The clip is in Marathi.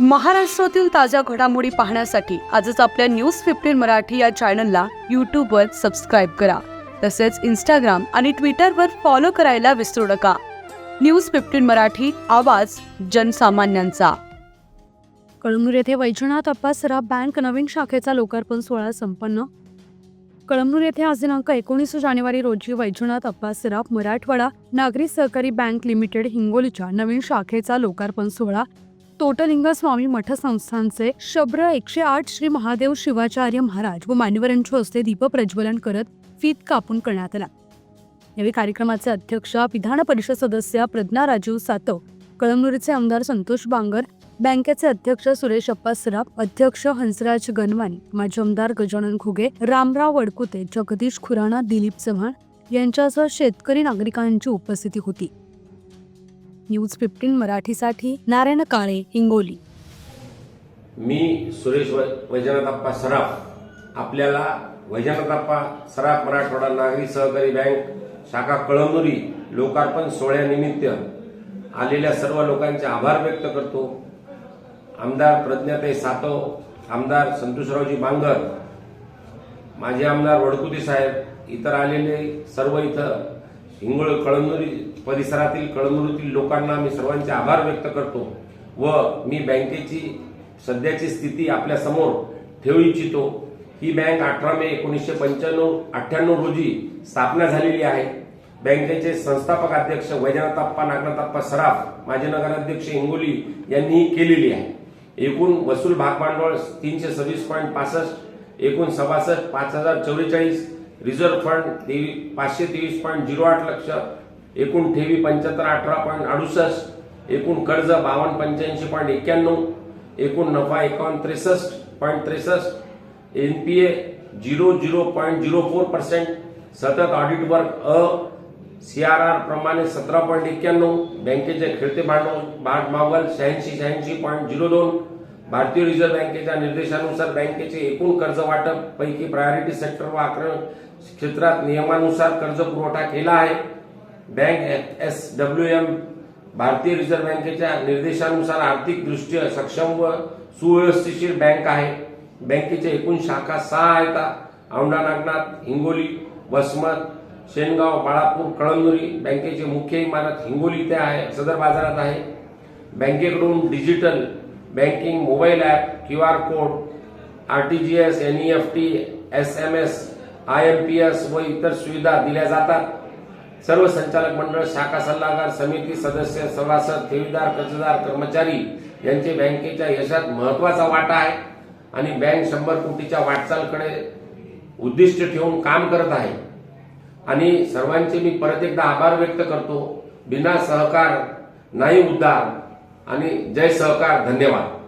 महाराष्ट्रातील ताज्या घडामोडी पाहण्यासाठी आजच आपल्या न्यूज फिफ्टीन मराठी या चॅनलला यूट्यूबवर सबस्क्राईब करा. तसेच इंस्टाग्राम आणि ट्विटरवर फॉलो करायला विसरू नका. न्यूज फिफ्टीन मराठी आवाज जनसामान्यांचा. कळमनूर येथे वैजनाथ अप्पासराव बँक नवीन शाखेचा लोकार्पण सोहळा संपन्न. कळमनूर येथे आज दिनांक एकोणीस जानेवारी रोजी वैजनाथ अप्पासराव मराठवाडा नागरी सहकारी बँक लिमिटेड हिंगोलीच्या नवीन शाखेचा लोकार्पण सोहळा तोटलिंग स्वामी मठ संस्थानचे शब्र एकशे आठ श्री महादेव शिवाचार्य महाराज व मान्यवरांच्या हस्ते दीप प्रज्वलन करत फीत कापून करण्यात आला. यावेळी कार्यक्रमाचे अध्यक्ष विधान परिषद सदस्य प्रज्ञा राजीव सातव कळमनुरीचे आमदार संतोष बांगर बँकेचे अध्यक्ष सुरेश अप्पा सराफ अध्यक्ष हंसराज गनवानी माजी आमदार गजानन घुगे रामराव वडकुते जगदीश खुराणा दिलीप चव्हाण यांच्यासह शेतकरी नागरिकांची उपस्थिती होती. न्यूज फिफ्टीन मराठीसाठी नारायण काळे हिंगोली. मी सुरेश वै वैजनाथप्पा सराफ. आपल्याला वैजनाथप्पा सराफ मराठवाडा नागरी सहकारी बँक शाखा कळमनुरी लोकार्पण सोहळ्यानिमित्त आलेल्या सर्व लोकांचे आभार व्यक्त करतो. आमदार प्रज्ञाताई सातव आमदार संतोषरावजी बांगर माजी आमदार वडकुती साहेब इतर आलेले सर्व इथं हिंगोळ कळमनुरी परिसरातील कळमनुरीतील लोकांना मी सर्वांचे आभार व्यक्त करतो व मी बँकेची सध्याची स्थिती आपल्यासमोर ठेवू इच्छितो. ही बँक अठरा मे एकोणीसशे पंच्याण्णव अठ्ठ्याण्णव रोजी स्थापना झालेली आहे. बँकेचे संस्थापक अध्यक्ष वैजनाथाप्पा नागनाथाप्पा सराफ माजी नगराध्यक्ष हिंगोली यांनी ही केलेली आहे. एकूण वसूल भागभांडवळ तीनशे सव्वीस पॉईंट पासष्ट एकूण सभासष्ट पाच हजार चव्वेचाळीस रिझर्व्ह फंड तेवी पाचशे तेवीस पॉईंट झिरो आठ लक्ष एकूण ठेवी पंच्याहत्तर अठरा पॉईंट अडुसष्ट एकूण कर्ज बावन्न पंच्याऐंशी पॉईंट एक्क्याण्णव एकूण नफा एकावन्न त्रेसष्ट पॉईंट त्रेसष्ट N P A zero zero point zero four percent सतत ऑडिट वर्क अ सी आर आर प्रमाणे सतरा पॉईंट एक्क्याण्णव बँकेचे खेळते भांडवल भांडभांडवल शहाऐंशी शहाऐंशी पॉईंट झिरो दोन भारतीय रिझर्व्ह बँकेच्या निर्देशानुसार बँकेचे एकूण कर्ज वाटप पैकी प्रायोरिटी सेक्टर व आक्रमण क्षेत्रात नियमानुसार कर्ज पुरवठा केला आहे. बँक एस डब्ल्यू एम भारतीय रिझर्व्ह बँकेच्या निर्देशानुसार आर्थिक दृष्ट्या सक्षम व सुव्यवस्थिशीर बँक आहे. बँकेच्या एकूण शाखा सहा आहेत. औंढा नागनाथ हिंगोली वसमत शेनगाव बाळापूर कळमनुरी बँकेची मुख्य इमारत हिंगोली इथे आहे सदर बाजारात आहे. बँकेकडून digital banking mobile app Q R code R T G S N E F T S M S I M P S व इतर सुविधा दिल्या जातात. सर्व संचालक मंडळ शाखा सल्लागार समिती सदस्य सभासद ठेवीदार कर्जदार कर्मचारी यांचे बँकेच्या यशात महत्त्वाचा वाटा आहे आणि बँक शंभर कोटीच्या वाटचालकडे उद्दिष्ट ठेवून काम करत आहे. आणि सर्वांचे मी परत एकदा आभार व्यक्त करतो. बिना सहकार नाही उद्धार. आणि जय सहकार धन्यवाद.